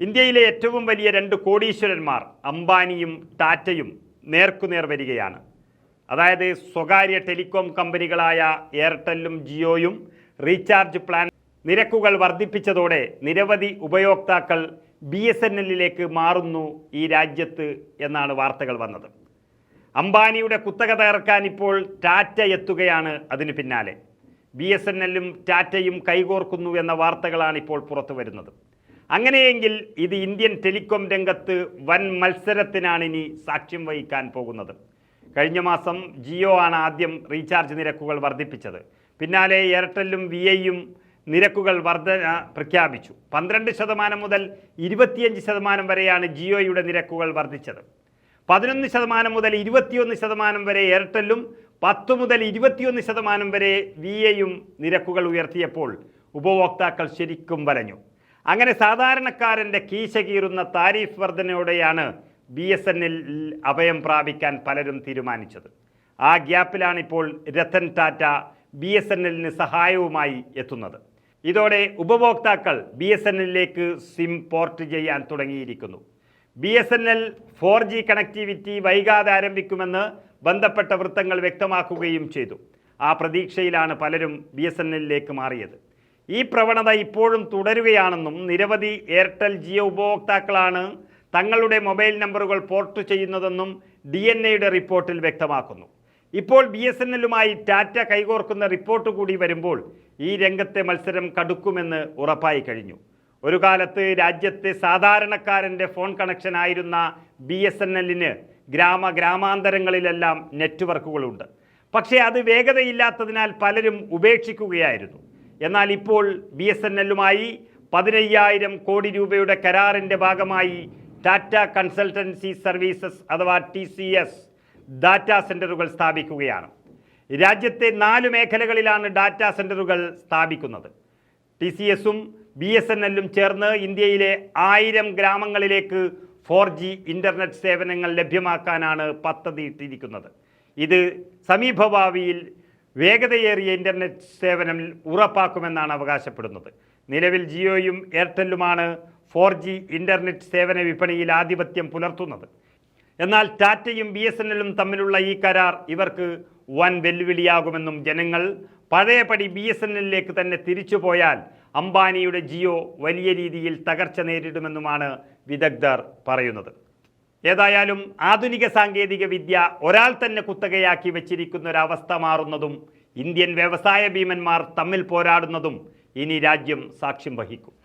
ഇന്ത്യയിലെ ഏറ്റവും വലിയ രണ്ട് കോടീശ്വരന്മാർ അംബാനിയും ടാറ്റയും നേർക്കുനേർ വരികയാണ്. അതായത് സ്വകാര്യ ടെലികോം കമ്പനികളായ എയർടെല്ലും ജിയോയും റീചാർജ് പ്ലാൻ നിരക്കുകൾ വർദ്ധിപ്പിച്ചതോടെ നിരവധി ഉപയോക്താക്കൾ ബി എസ് എൻ എല്ലിലേക്ക് മാറുന്നു ഈ രാജ്യത്ത് എന്നാണ് വാർത്തകൾ വന്നത്. അംബാനിയുടെ കുത്തക തകർക്കാൻ ഇപ്പോൾ ടാറ്റ എത്തുകയാണ് അതിന് പിന്നാലെ. ബി എസ് എൻ എല്ലും ടാറ്റയും കൈകോർക്കുന്നു എന്ന വാർത്തകളാണ് ഇപ്പോൾ പുറത്തു വരുന്നത് അങ്ങനെയെങ്കിൽ ഇത് ഇന്ത്യൻ ടെലികോം രംഗത്ത് വൻ മത്സരത്തിനാണ് ഇനി സാക്ഷ്യം വഹിക്കാൻ പോകുന്നത്. കഴിഞ്ഞ മാസം ജിയോ ആണ് ആദ്യം റീചാർജ് നിരക്കുകൾ വർദ്ധിപ്പിച്ചത്. പിന്നാലെ എയർടെല്ലും വി ഐയും നിരക്കുകൾ വർധന പ്രഖ്യാപിച്ചു. പന്ത്രണ്ട് ശതമാനം മുതൽ ഇരുപത്തിയഞ്ച് ശതമാനം വരെയാണ് ജിയോയുടെ നിരക്കുകൾ വർദ്ധിച്ചത്. പതിനൊന്ന് ശതമാനം മുതൽ ഇരുപത്തിയൊന്ന് ശതമാനം വരെ എയർടെല്ലും പത്ത് മുതൽ ഇരുപത്തിയൊന്ന് ശതമാനം വരെ വി എയും നിരക്കുകൾ ഉയർത്തിയപ്പോൾ ഉപഭോക്താക്കൾ ശരിക്കും വലഞ്ഞു. അങ്ങനെ സാധാരണക്കാരന്റെ കീശ കീറുന്ന താരിഫ് വർധനയോടെയാണ് ബി എസ് എൻ എൽ അഭയം പ്രാപിക്കാൻ പലരും തീരുമാനിച്ചത്. ആ ഗ്യാപ്പിലാണ് ഇപ്പോൾ Ratan Tata B S N എല്ലിന് സഹായവുമായി എത്തുന്നത്. ഇതോടെ ഉപഭോക്താക്കൾ ബി എസ് എൻ എല്ലിലേക്ക് സിം പോർട്ട് ചെയ്യാൻ തുടങ്ങിയിരിക്കുന്നു. B S N L four G connectivity വൈകാതെ ആരംഭിക്കുമെന്ന് ബന്ധപ്പെട്ട വൃത്തങ്ങൾ വ്യക്തമാക്കുകയും ചെയ്തു. ആ പ്രതീക്ഷയിലാണ് പലരും ബി എസ് എൻ എല്ലിലേക്ക് മാറിയത്. ഈ പ്രവണത ഇപ്പോഴും തുടരുകയാണെന്നും നിരവധി എയർടെൽ ജിയോ ഉപഭോക്താക്കളാണ് തങ്ങളുടെ മൊബൈൽ നമ്പറുകൾ പോർട്ട് ചെയ്യുന്നതെന്നും ഡി എൻ എയുടെ റിപ്പോർട്ടിൽ വ്യക്തമാക്കുന്നു. ഇപ്പോൾ ബി എസ് എൻ എല്ലുമായി ടാറ്റ കൈകോർക്കുന്ന റിപ്പോർട്ട് കൂടി വരുമ്പോൾ ഈ രംഗത്തെ മത്സരം കടുക്കുമെന്ന് ഉറപ്പായി കഴിഞ്ഞു. ഒരു കാലത്ത് രാജ്യത്തെ സാധാരണക്കാരന്റെ ഫോൺ കണക്ഷൻ ആയിരുന്ന ബി എസ് എൻ എല്ലിന് ഗ്രാമ ഗ്രാമാന്തരങ്ങളിലെല്ലാം നെറ്റ്വർക്കുകളുണ്ട്. പക്ഷേ അത് വേഗതയില്ലാത്തതിനാൽ പലരും ഉപേക്ഷിക്കുകയായിരുന്നു. എന്നാൽ ഇപ്പോൾ ബി എസ് എൻ എല്ലുമായി പതിനയ്യായിരം കോടി രൂപയുടെ കരാറിന്റെ ഭാഗമായി ടാറ്റ കൺസൾട്ടൻസി സർവീസസ് അഥവാ ടി സി എസ് ഡാറ്റാ സെന്ററുകൾ സ്ഥാപിക്കുകയാണ്. രാജ്യത്തെ നാല് മേഖലകളിലാണ് ഡാറ്റാ സെന്ററുകൾ സ്ഥാപിക്കുന്നത്. ടി സി എസും ബി എസ് എൻ എല്ലും ചേർന്ന് ഇന്ത്യയിലെ ആയിരം ഗ്രാമങ്ങളിലേക്ക് ഫോർ ജി ഇന്റർനെറ്റ് സേവനങ്ങൾ ലഭ്യമാക്കാനാണ് പദ്ധതിയിട്ടിരിക്കുന്നത്. ഇത് സമീപഭാവിയിൽ വേഗതയേറിയ ഇന്റർനെറ്റ് സേവനം ഉറപ്പാക്കുമെന്നാണ് അവകാശപ്പെടുന്നത്. നിലവിൽ ജിയോയും എയർടെല്ലുമാണ് ഫോർ ജി ഇന്റർനെറ്റ് സേവന വിപണിയിൽ ആധിപത്യം പുലർത്തുന്നത്. എന്നാൽ ടാറ്റയും ബി എസ് എൻ എല്ലും തമ്മിലുള്ള ഈ കരാർ ഇവർക്ക് വൻ വെല്ലുവിളിയാകുമെന്നും ജനങ്ങൾ പഴയപടി ബി എസ് എൻ എല്ലിലേക്ക് തന്നെ തിരിച്ചു പോയാൽ അംബാനിയുടെ ജിയോ വലിയ രീതിയിൽ തകർച്ച നേരിടുമെന്നുമാണ് വിദഗ്ധർ പറയുന്നത്. ഏതായാലും ആധുനിക സാങ്കേതിക വിദ്യ ഒരാൾ തന്നെ കുത്തകയാക്കി വെച്ചിരിക്കുന്ന ഒരവസ്ഥ മാറുന്നതും ഇന്ത്യൻ വ്യവസായ ഭീമന്മാർ തമ്മിൽ പോരാടുന്നതും ഇനി രാജ്യം സാക്ഷ്യം വഹിക്കും.